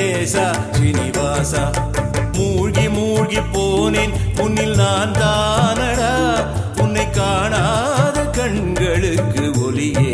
வெங்கடேச ஸ்ரீனிவாச மூழ்கி மூழ்கி போனேன். உன்னில் நான் தானடா. உன்னை காணாத கண்களுக்கு ஒளியே.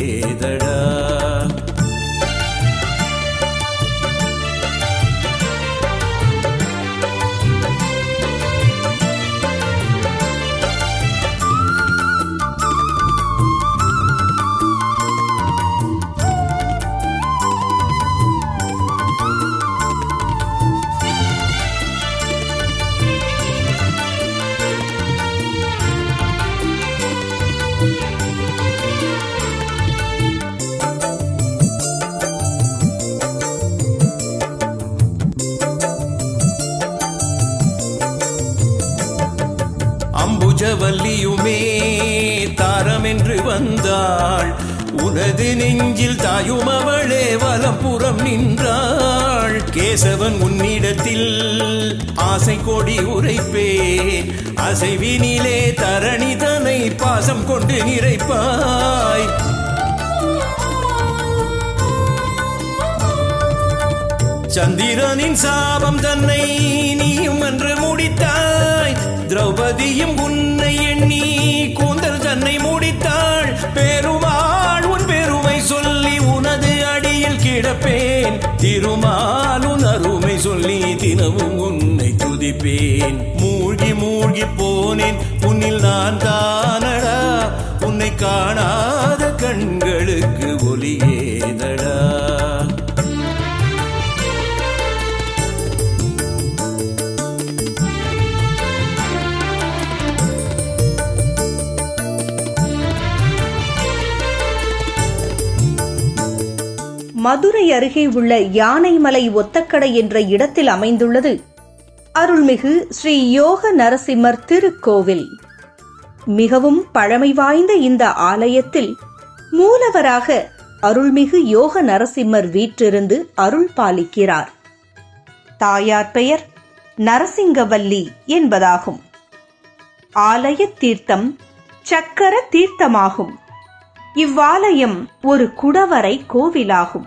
நின்றாள். உனது நெஞ்சில் தாயும் அவளே வலப்புறம் நின்றாள். கேசவன் உன்னிடத்தில் ஆசை கொடி உரைப்பேன். அசைவினிலே தரணி தரணிதனை பாசம் கொண்டு நிறைப்பாய். சந்திரனின் சாபம் தன்னை நீயும் என்று முடித்தாய். திரௌபதியும் உன்னை எண்ணி கூந்தல் தன்னை முடித்தாய். பெருமாள் உன் பெருமை சொல்லி உனது அடியில் கிடப்பேன். திருமால் உன் அருமை சொல்லி தினமும் உன்னை துதிப்பேன். மூழ்கி மூழ்கி போனேன் உன்னில் நான் தானடா. உன்னை காணாத கண்களுக்கு ஒலியே. மதுரை அருகே உள்ள யானைமலை ஒத்தக்கடை என்ற இடத்தில் அமைந்துள்ளது. அருள்மிகு ஸ்ரீ யோக நரசிம்மர் திருக்கோவில். மிகவும் பழமை வாய்ந்த இந்த ஆலயத்தில் மூலவராக அருள்மிகு யோக நரசிம்மர் வீற்றிருந்து அருள் பாலிக்கிறார். தாயார் பெயர் நரசிங்கவல்லி என்பதாகும். ஆலய தீர்த்தம் சக்கர தீர்த்தமாகும். இவ்வாலயம் ஒரு குடவரை கோவிலாகும்.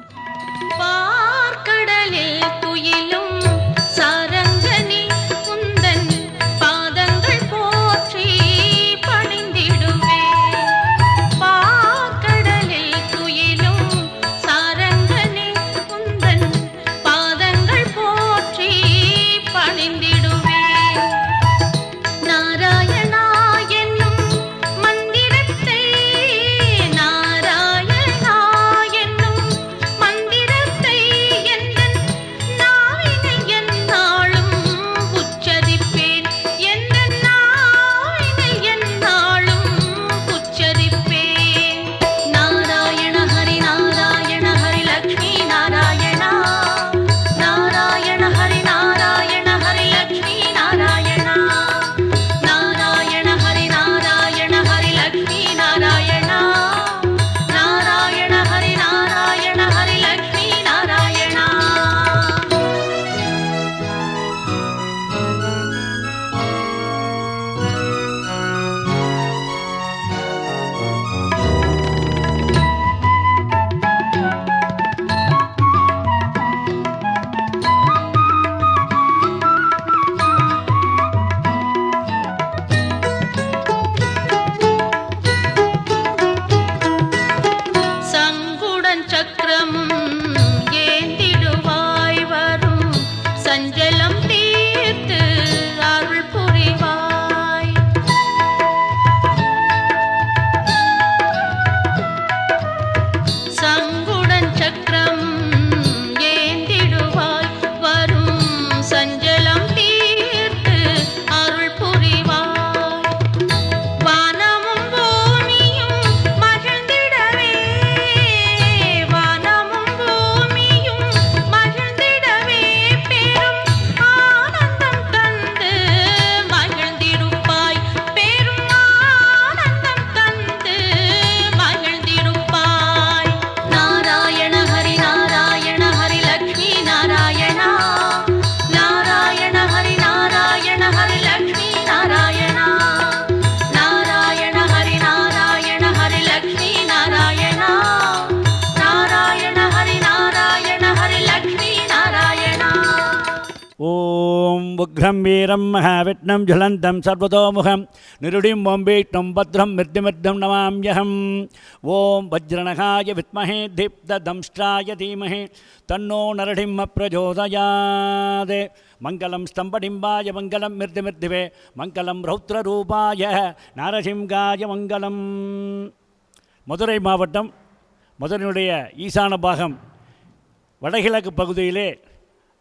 மகாவிட்னம் ஜுலந்தம் சர்வதோமுகம் நிருடிம் ஓம்பீட்டம் பத்ரம் மிருத்யுமிருத்தம் நமாம்யகம் ஓம் வஜ்ரணகாய வித்மஹே தீப்த தம்ஷ்டாய தீமஹே தன்னோ நரடிம் அப்பிரஜோதயாதே மங்களம் ஸ்தம்படிம்பாய மங்களம் மிருத்யுமிருத்திவே மங்களம் ரௌத்ரரூபாய நாரசிங்காய மங்களம் மதுரை மாவட்டம் மதுரையினுடைய ஈசான பாகம் வடகிழக்கு பகுதியிலே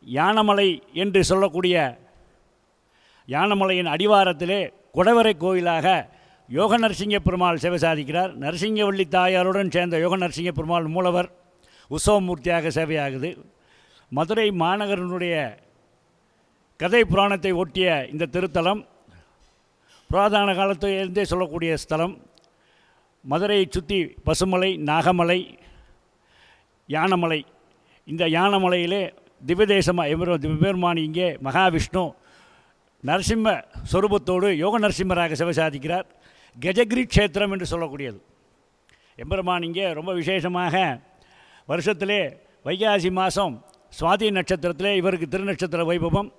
யானமலை என்று சொல்லக்கூடிய யானமலையின் அடிவாரத்திலே குடவரை கோயிலாக யோக நரசிங்க பெருமாள் சேவை சாதிக்கிறார் நரசிங்கவள்ளி தாயாருடன் சேர்ந்த யோக நரசிங்க பெருமாள் மூலவர் உற்சவமூர்த்தியாக சேவையாகுது. மதுரை மாநகரனுடைய கதை புராணத்தை ஒட்டிய இந்த திருத்தலம் புராதன காலத்திலிருந்தே சொல்லக்கூடிய ஸ்தலம். மதுரையை சுற்றி பசுமலை நாகமலை யானமலை. இந்த யானமலையிலே திவ்யதேசமாக எவரோ திவ்யபெருமான் இங்கே மகாவிஷ்ணு நரசிம்ம சொரூபத்தோடு யோக நரசிம்மராக சிவ சாதிக்கிறார். கஜகிரி க்ஷேத்திரம் என்று சொல்லக்கூடியது. எம்பெருமான் இங்கே ரொம்ப விசேஷமாக வருஷத்திலே வைகாசி மாதம் சுவாதி நட்சத்திரத்திலே இவருக்கு திருநட்சத்திர வைபவம்.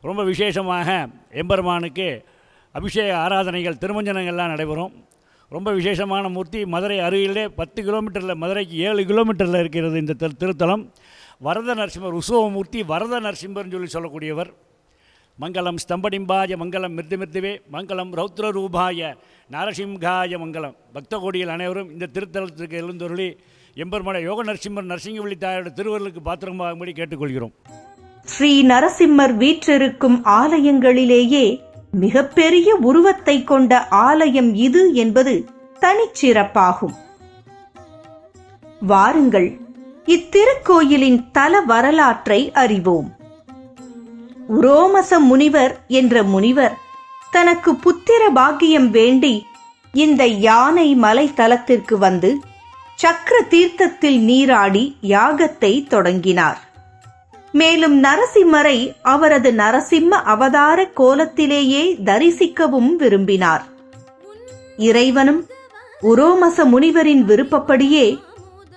ரொம்ப விசேஷமாக எம்பெருமானுக்கு அபிஷேக ஆராதனைகள் திருமஞ்சனங்கள்லாம் நடைபெறும். ரொம்ப விசேஷமான மூர்த்தி மதுரை அருகிலே பத்து கிலோமீட்டரில் மதுரைக்கு ஏழு கிலோமீட்டரில் இருக்கிறது இந்த திரு- திருத்தலம். வரத நரசிம்மர் உற்சவமூர்த்தி வரத நரசிம்மர்னு சொல்லி சொல்லக்கூடியவர். மங்களம் ஸ்தம்படிம்பாய மங்களம் மிருத்துமிருத்துவே மங்களம் ரௌத்ரரூபாய நரசிம்ஹாய மங்களம். பக்த அனைவரும் இந்த திருத்தலத்திற்கு எழுந்தொருளி எம்பெருமான யோக நரசிம்மர் நரசிங்கவள்ளி தாயோட திருவருளுக்கு பாத்திரமாகும்படி கேட்டுக்கொள்கிறோம். ஸ்ரீ நரசிம்மர் வீற்றிருக்கும் ஆலயங்களிலேயே மிகப்பெரிய உருவத்தை கொண்ட ஆலயம் இது என்பது தனிச்சிறப்பாகும். வாருங்கள் இத்திருக்கோயிலின் தல வரலாற்றை அறிவோம். உரோமச முனிவர் என்ற முனிவர் தனக்கு புத்திர பாக்கியம் வேண்டி இந்த யானை மலை தலத்திற்கு வந்து சக்கர தீர்த்தத்தில் நீராடி யாகத்தை தொடங்கினார். மேலும் நரசிம்மரை அவரது நரசிம்ம அவதார கோலத்திலேயே தரிசிக்கவும் விரும்பினார். இறைவனும் உரோமச முனிவரின் விருப்பப்படியே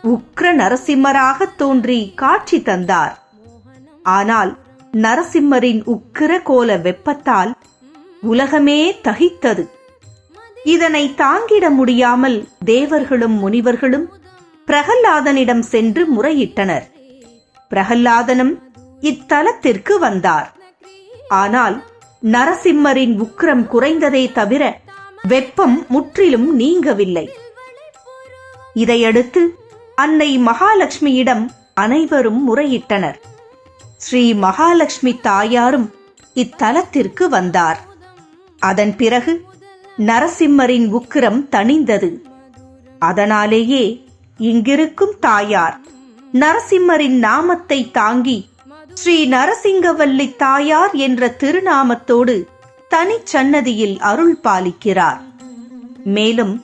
உக்ர நரசிம்மராக தோன்றி காட்சி தந்தார். ஆனால் நரசிம்மரின் உக்கிர கோல வெப்பத்தால் உலகமே தகித்தது. இதனை தாங்கிட முடியாமல் தேவர்களும் முனிவர்களும் பிரகல்லாதனிடம் சென்று முறையிட்டனர். பிரகல்லாதனும் இத்தலத்திற்கு வந்தார். ஆனால் நரசிம்மரின் உக்கிரம் குறைந்ததே தவிர வெப்பம் முற்றிலும் நீங்கவில்லை. இதையடுத்து அன்னை மகாலட்சுமியிடம் அனைவரும் முறையிட்டனர். ஸ்ரீ மகாலட்சுமி தாயாரும் இத்தலத்திற்கு வந்தார். அதன் பிறகு நரசிம்மரின் உக்கிரம் தணிந்தது. அதனாலேயே இங்கிருக்கும் தாயார் நரசிம்மரின் நாமத்தை தாங்கி ஸ்ரீ நரசிங்கவல்லி தாயார் என்ற திருநாமத்தோடு தனிச்சன்னதியில் அருள் பாலிக்கிறார். மேலும்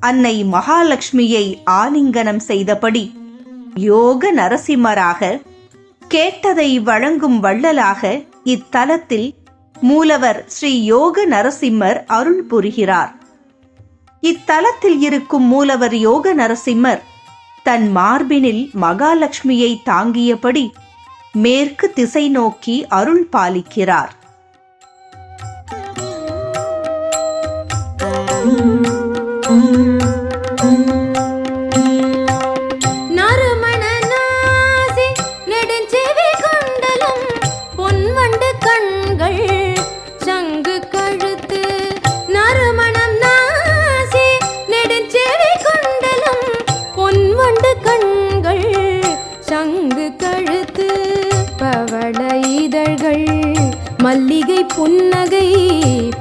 அன்னை மகாலட்சுமியை ஆலிங்கனம் செய்தபடி யோக நரசிம்மராக கேட்டதை வழங்கும் வள்ளலாக இத்தலத்தில் மூலவர் ஸ்ரீ யோக நரசிம்மர் அருள் புரிகிறார். இத்தலத்தில் இருக்கும் மூலவர் யோக நரசிம்மர் தன் மார்பினில் மகாலட்சுமியை தாங்கியபடி மேற்கு திசை நோக்கி அருள் பாலிக்கிறார். நறுமண மல்லிகை புன்னகை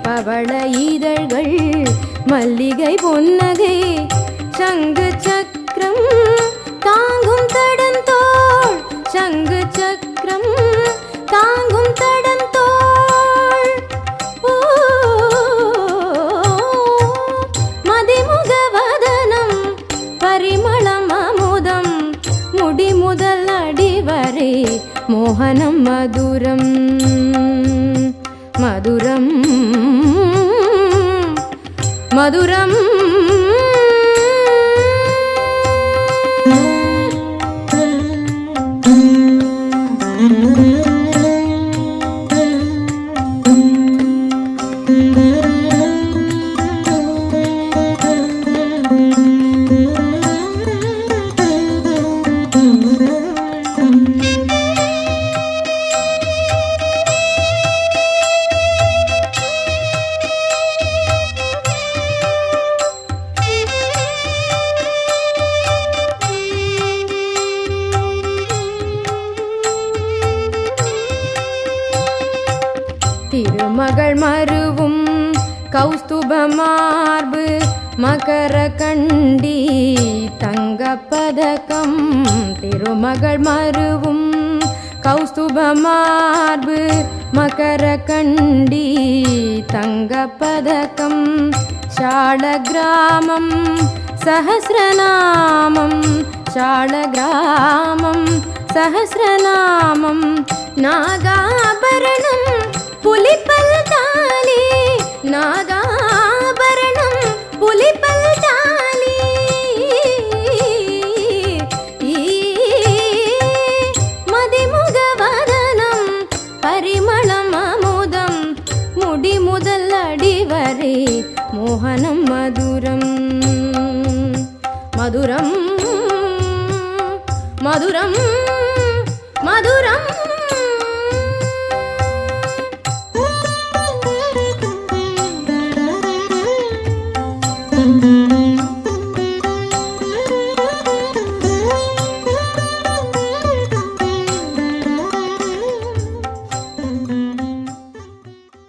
பவள இதழ்கள் மல்லிகை புன்னகை சங்கு சக்கரம் தாங்கும் தடந்தோள் சங்கு சக்கரம் தாங்கும் தடந்தோள் ஓ, மதிமுகவதனம் பரிமளம் அமுதம். முடி முதல் அடிவரை மோகனம் மதுரம். மதுரம் மகள் மருவும் கௌஸ்துப மார்பு மகர கண்டி தங்க பதக்கம் ஷாள கிராமம் சஹசிரநாமம் ஷாள கிராமம் சஹசிரநாமம் நாகாபரணம் புலிப்பல் தாலி நாகாபரணம் புலிப்பல் மதுரம் மதுரம் மதுரம்.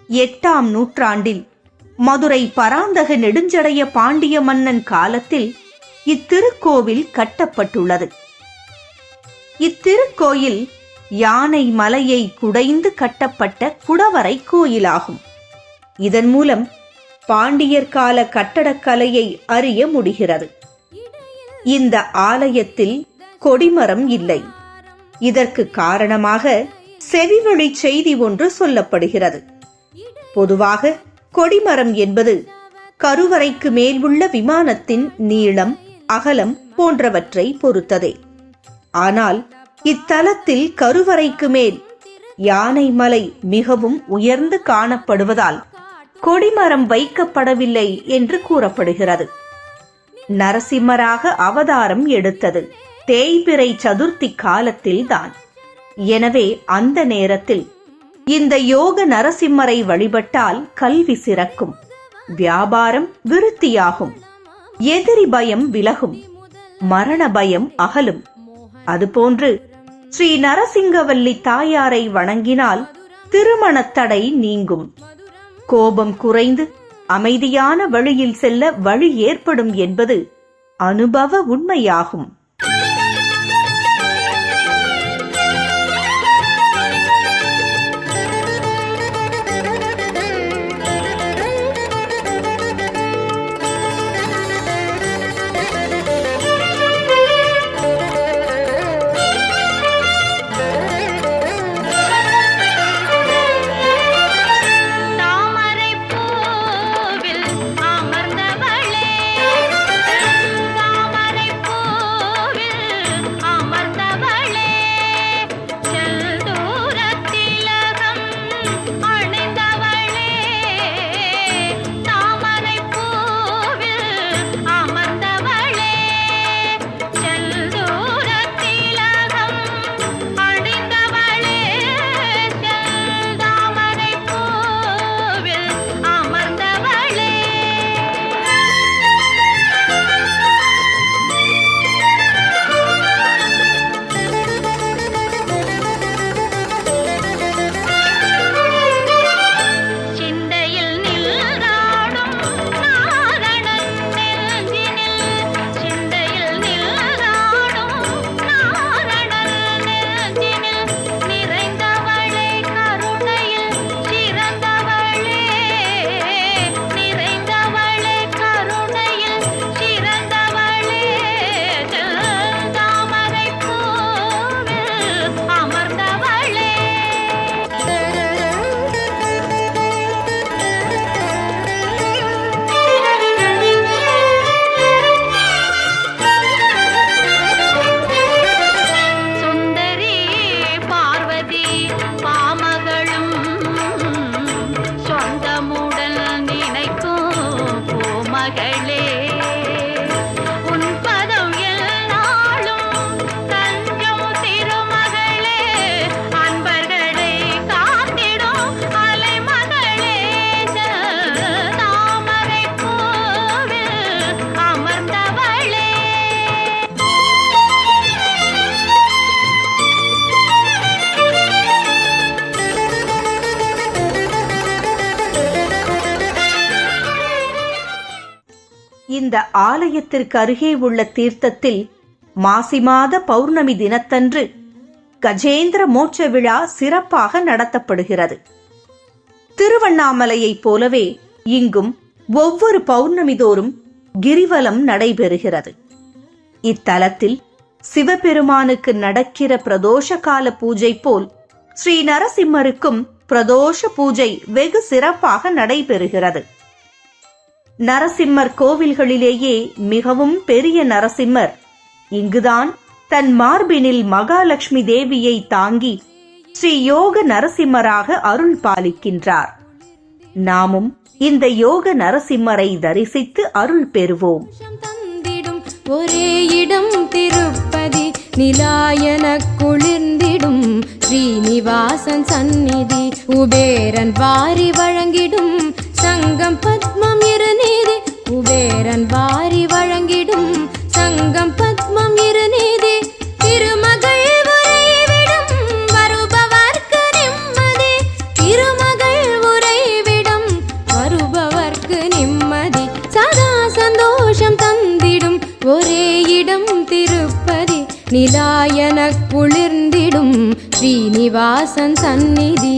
எட்டாம் நூற்றாண்டில் மதுரை பராந்தக நெடுஞ்சடைய பாண்டிய மன்னன் காலத்தில் இத்திருக்கோவில் கட்டப்பட்டுள்ளது. இத்திருக்கோயில் யானை மலையை குடைந்து கட்டப்பட்ட குடவரை கோயிலாகும். இதன் மூலம் பாண்டியர் கால கட்டடக்கலையை அறிய முடிகிறது. இந்த ஆலயத்தில் கொடிமரம் இல்லை. இதற்கு காரணமாக செவிவழி செய்தி ஒன்று சொல்லப்படுகிறது. பொதுவாக கொடிமரம் என்பது கருவறைக்கு மேல் உள்ள விமானத்தின் நீளம் அகலம் போன்றவற்றை பொறுத்ததே. ஆனால் இத்தலத்தில் கருவறைக்கு மேல் யானை மலை மிகவும் உயர்ந்து காணப்படுவதால் கொடிமரம் வைக்கப்படவில்லை என்று கூறப்படுகிறது. நரசிம்மராக அவதாரம் எடுத்தது தேய்பிறை சதுர்த்தி காலத்தில்தான். எனவே அந்த நேரத்தில் இந்த யோக நரசிம்மரை வழிபட்டால் கல்வி சிறக்கும் வியாபாரம் விருத்தியாகும். எதிரி பயம் விலகும் மரண பயம் அகலும். அதுபோன்று ஸ்ரீ நரசிங்கவல்லி தாயாரை வணங்கினால் திருமணத்தடை நீங்கும். கோபம் குறைந்து அமைதியான வழியில் செல்ல வழி ஏற்படும் என்பது அனுபவ உண்மையாகும். ஆலயத்திற்கு அருகே உள்ள தீர்த்தத்தில் மாசி மாத பௌர்ணமி தினத்தன்று கஜேந்திர மோட்ச விழா சிறப்பாக நடத்தப்படுகிறது. திருவண்ணாமலையைப் போலவே இங்கும் ஒவ்வொரு பௌர்ணமி தோறும் கிரிவலம் நடைபெறுகிறது. இத்தலத்தில் சிவபெருமானுக்கு நடக்கிற பிரதோஷ கால பூஜை போல் ஸ்ரீ நரசிம்மருக்கும் பிரதோஷ பூஜை வெகு சிறப்பாக நடைபெறுகிறது. நரசிம்மர் கோவில்களிலேயே மிகவும் பெரிய நரசிம்மர். இங்குதான் தன் மார்பினில் மகாலட்சுமி தேவியை தாங்கி ஸ்ரீ யோக நரசிம்மராக அருள் பாலிக்கின்றார். நாமும் இந்த யோக நரசிம்மரை தரிசித்து அருள் பெறுவோம். தந்திடும் ஒரே இடம் திருப்பதி நிலாயன குளிர்ந்திடும் ஸ்ரீனிவாசன் சந்நிதி உபேரன் வாரி வழங்கிடும் சங்கம் பத்மம் இருநீதி குபேரன் வாரி வழங்கிடும். சங்கம் பத்மம் இருநீதி திருமகள் உறைவிடம். வருபவர்க்கு நிம்மதி. திருமகள் உறைவிடம். வருபவர்க்கு நிம்மதி. சதா சந்தோஷம் தந்திடும். ஒரே இடம் திருப்பதி. நிலாயன குளிர்ந்திடும். ஸ்ரீனிவாசன் சந்நிதி.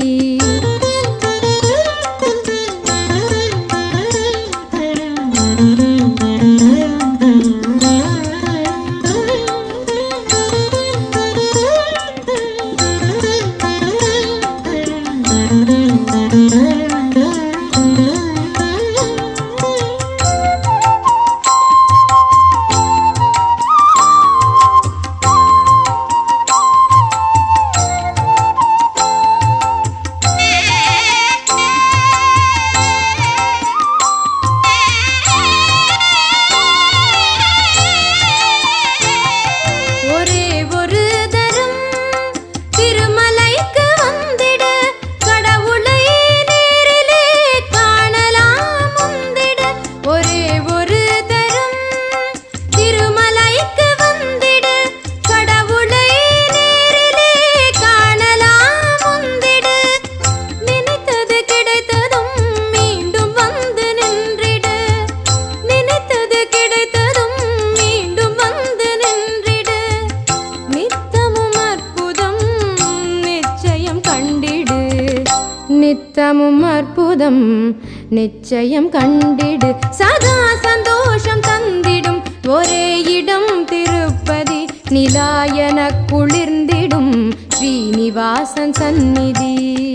நிச்சயம் கண்டிடு. சதா சந்தோஷம் தந்திடும். ஒரே இடம் திருப்பதி நிலாயன குளிர்ந்திடும். ஸ்ரீனிவாசன் சந்நிதி.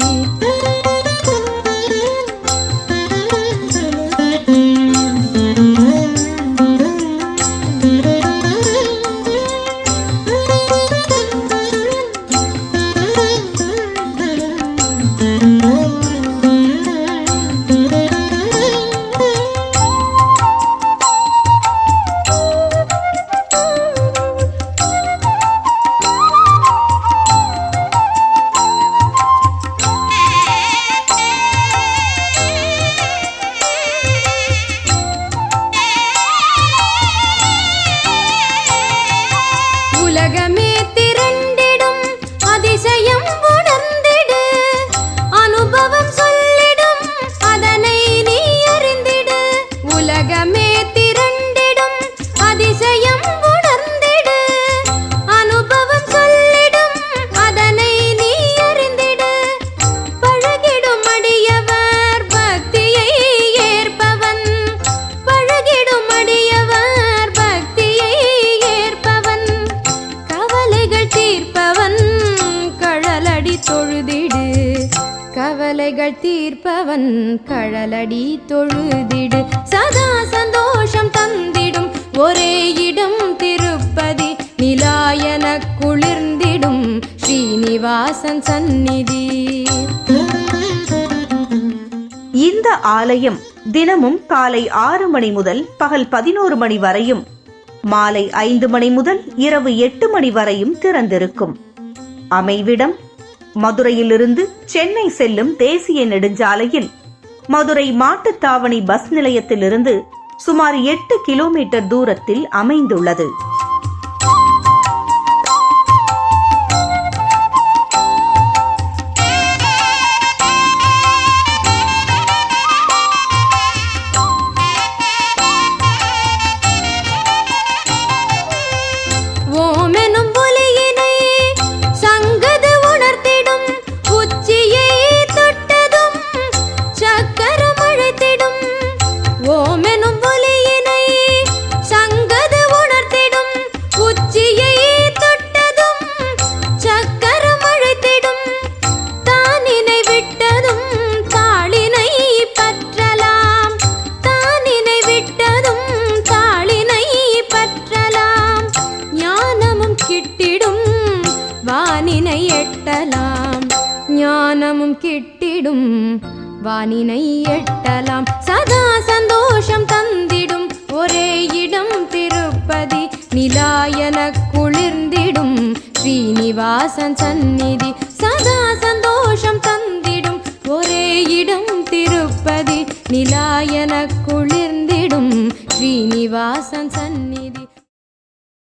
அடி தொழுதிடு. சதா சந்தோஷம் தந்திடும். ஒரே இடம் திருப்பதி நிலாயன குளிர்ந்திடும். ஸ்ரீனிவாசன் சந்நிதி. இந்த ஆலயம் தினமும் காலை ஆறு மணி முதல் பகல் பதினோரு மணி வரையும் மாலை ஐந்து மணி முதல் இரவு எட்டு மணி வரையும் திறந்திருக்கும். அமைவிடம் மதுரையிலிருந்து சென்னை செல்லும் தேசிய நெடுஞ்சாலையில் மதுரை மாட்டுத்தாவணி பஸ் நிலையத்திலிருந்து சுமார் எட்டு கிலோமீட்டர் தூரத்தில் அமைந்துள்ளது.